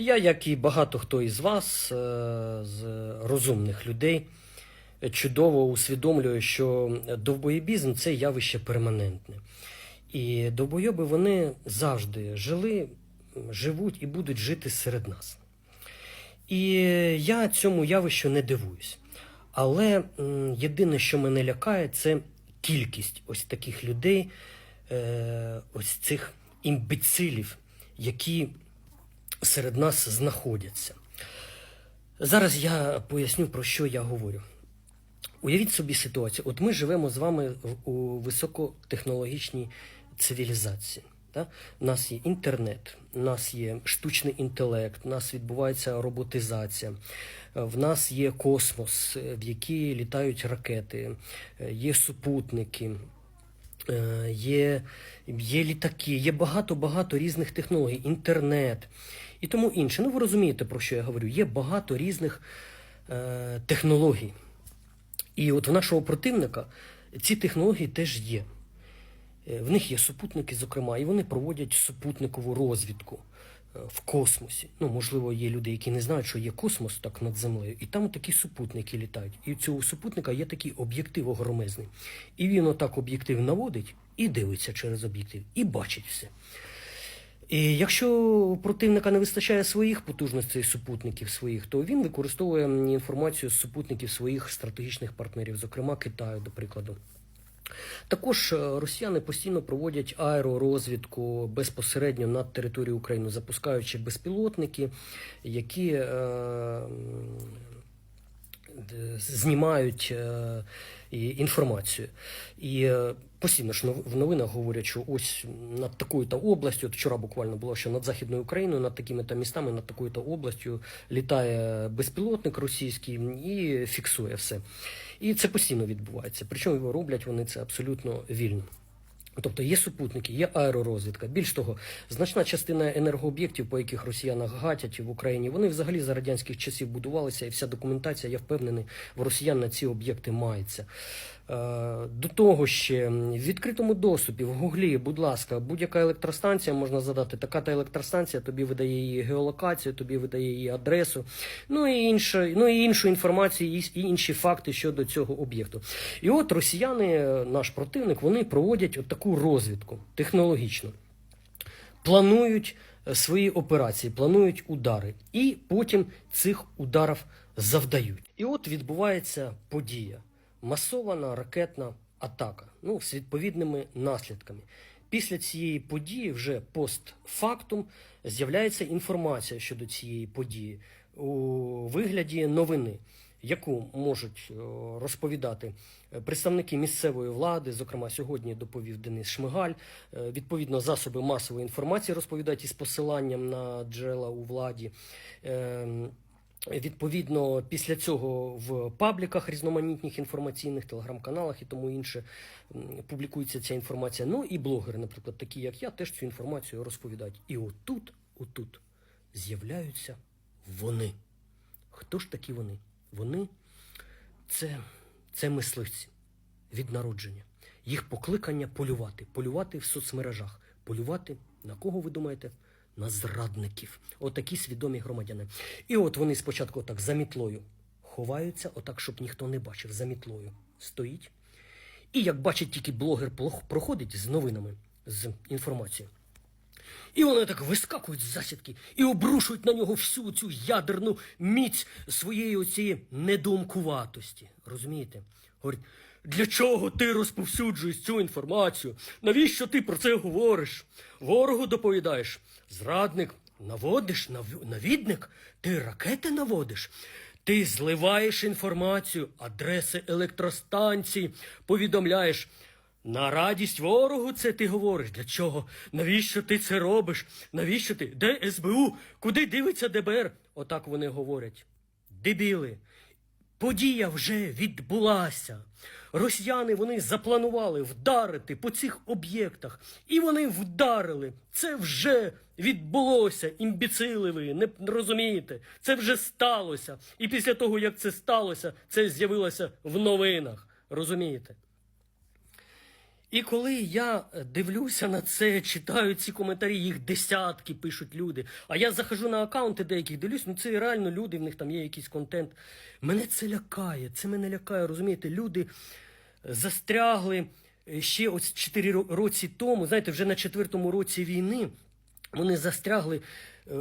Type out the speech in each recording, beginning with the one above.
Я, як і багато хто із вас, е, з розумних людей, чудово усвідомлюю, що довбоєбізм це явище перманентне. І довбойоби вони завжди жили, живуть і будуть жити серед нас. І я цьому явищу не дивуюсь. Але єдине, що мене лякає, це кількість ось таких людей, е, ось цих імбецилів, які серед нас знаходяться. Зараз я поясню, про що я говорю. Уявіть собі ситуацію. От ми живемо з вами у високотехнологічній цивілізації. Да? У нас є інтернет, у нас є штучний інтелект, у нас відбувається роботизація, в нас є космос, в який літають ракети, е, є супутники, є, є літаки, є багато-багато різних технологій, інтернет і тому інше. Ну, ви розумієте, про що я говорю. Є багато різних е, технологій. І от в нашого противника ці технології теж є. Е, В них є супутники, зокрема, і вони проводять супутникову розвідку е, в космосі. Ну, можливо, є люди, які не знають, що є космос так над землею, і там такі супутники літають. І у цього супутника є такий об'єктив огромезний. І він отак об'єктив наводить і дивиться через об'єктив, і бачить все. І якщо у противника не вистачає своїх потужностей супутників своїх, то він використовує інформацію з супутників своїх стратегічних партнерів, зокрема Китаю, до прикладу. Також е, росіяни постійно проводять аеророзвідку безпосередньо над територією України, запускаючи безпілотники, які е, знімають е, інформацію. І е, постійно ж в новинах говорять, що ось над такою то областю, от вчора буквально було, що над Західною Україною, над такими то містами, над такою то областю літає безпілотник російський і фіксує все. І це постійно відбувається. Причому його роблять вони це абсолютно вільно. Тобто є супутники, є аеророзвідка. Більш того, значна частина енергооб'єктів, по яких росіяни гатять в Україні, вони взагалі за радянських часів будувалися, і вся документація, я впевнений, в росіян на ці об'єкти мається. Е, До того ще в відкритому доступі в Гуглі, будь ласка, будь-яка електростанція можна задати. Така та електростанція тобі видає її геолокацію, тобі видає її адресу, ну і інше, ну і іншу інформацію, і інші факти щодо цього об'єкту. І от росіяни, е, наш противник, вони проводять от таку розвідку технологічну планують е, свої операції, планують удари, і потім цих ударів завдають. І от відбувається подія: масована ракетна атака, ну з відповідними наслідками. Після цієї події, вже постфактум, з'являється інформація щодо цієї події у вигляді новини, яку можуть е, розповідати е, представники місцевої влади. Зокрема, сьогодні доповів Денис Шмигаль. Е, Відповідно, засоби масової інформації розповідають із посиланням на джерела у владі. Відповідно, після цього в пабліках різноманітних інформаційних телеграм-каналах і тому інше публікується ця інформація. Ну і блогери, наприклад, такі як я, теж цю інформацію розповідають. І отут, отут з'являються вони. Хто ж такі вони? Вони це, це мисливці від народження. Їх покликання полювати, полювати в соцмережах, полювати на кого ви думаєте? На зрадників. Отакі свідомі громадяни. І от вони спочатку так за мітлою ховаються, отак, щоб ніхто не бачив, за мітлою стоїть. І як бачить тільки блогер проходить з новинами, з інформацією. І вони так вискакують з засідки і обрушують на нього всю цю ядерну міць своєї оцієї недумкуватості. Розумієте? Говорять, для чого ти розповсюджуєш цю інформацію? Навіщо ти про це говориш? Ворогу доповідаєш. Зрадник, наводиш, навідник, ти ракети наводиш. Ти зливаєш інформацію, адреси електростанцій, повідомляєш. На радість ворогу це ти говориш. Для чого? Навіщо ти це робиш? Навіщо ти? Де СБУ? Куди дивиться ДБР? Отак вони говорять. Дебіли. Подія вже відбулася. Росіяни вони запланували вдарити по цих об'єктах. І вони вдарили. Це вже відбулося. Імбіцили ви, не розумієте. Це вже сталося. І після того, як це сталося, це з'явилося в новинах. Розумієте? І коли я е, дивлюся на це, читаю ці коментарі, їх десятки пишуть люди. А я захожу на аккаунти деяких, дивлюсь, ну це реально люди, в них там є якийсь контент. Мене це лякає, це мене лякає, розумієте, люди застрягли е, ще ось 4 ро- році тому, знаєте, вже на четвертому році війни. Вони застрягли е,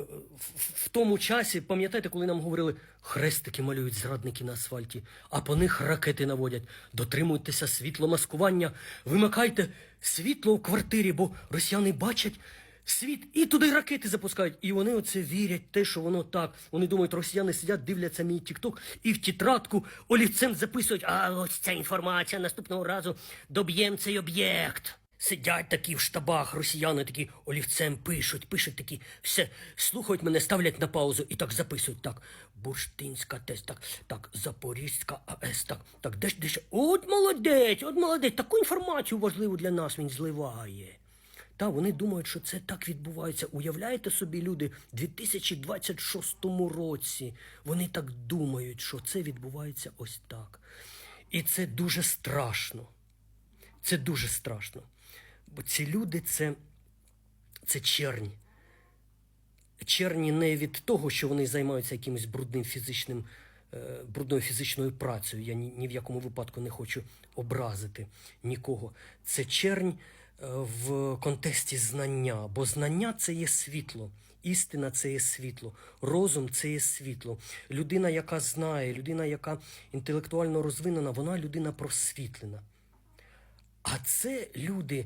в, тому часі, пам'ятаєте, коли нам говорили, хрестики малюють зрадники на асфальті, а по них ракети наводять. Дотримуйтеся світломаскування, вимикайте світло в квартирі, бо росіяни бачать світ і туди ракети запускають. І вони оце вірять, те, що воно так. Вони думають, росіяни сидять, дивляться мій тікток і в тетрадку олівцем записують, а ось ця інформація наступного разу доб'єм цей об'єкт. Сидять такі в штабах, росіяни такі олівцем пишуть, пишуть такі, все, слухають мене, ставлять на паузу і так записують. Так, Бурштинська ТЕС, так, так, Запорізька АЕС, так, так, де ж, де ж, от молодець, от молодець, таку інформацію важливу для нас він зливає. Та вони думають, що це так відбувається. Уявляєте собі, люди, в 2026 році вони так думають, що це відбувається ось так. І це дуже страшно. Це дуже страшно. Бо ці люди це, це чернь. Черні не від того, що вони займаються якимось брудним фізичним, е, брудною фізичною працею. Я ні, ні в якому випадку не хочу образити нікого. Це чернь е, в контексті знання, бо знання це є світло. Істина це є світло, розум це є світло. Людина, яка знає, людина, яка інтелектуально розвинена, вона людина просвітлена. А це люди,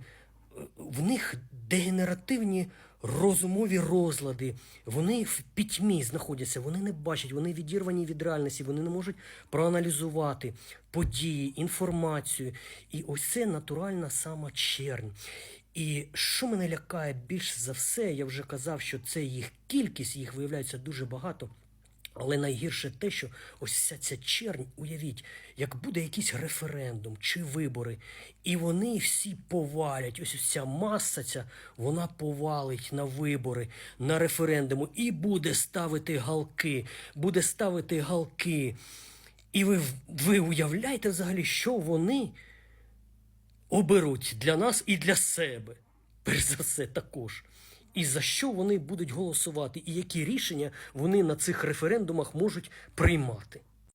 в них дегенеративні розумові розлади, вони в пітьмі знаходяться, вони не бачать, вони відірвані від реальності, вони не можуть проаналізувати події, інформацію. І ось це натуральна сама чернь. І що мене лякає більш за все, я вже казав, що це їх кількість, їх виявляється дуже багато. Але найгірше те, що ось вся ця чернь, уявіть, як буде якийсь референдум чи вибори, і вони всі повалять. Ось ця маса ця, вона повалить на вибори, на референдуму і буде ставити галки, буде ставити галки. І ви, ви уявляєте взагалі, що вони оберуть для нас і для себе, перш за все також. І за що вони будуть голосувати, і які рішення вони на цих референдумах можуть приймати.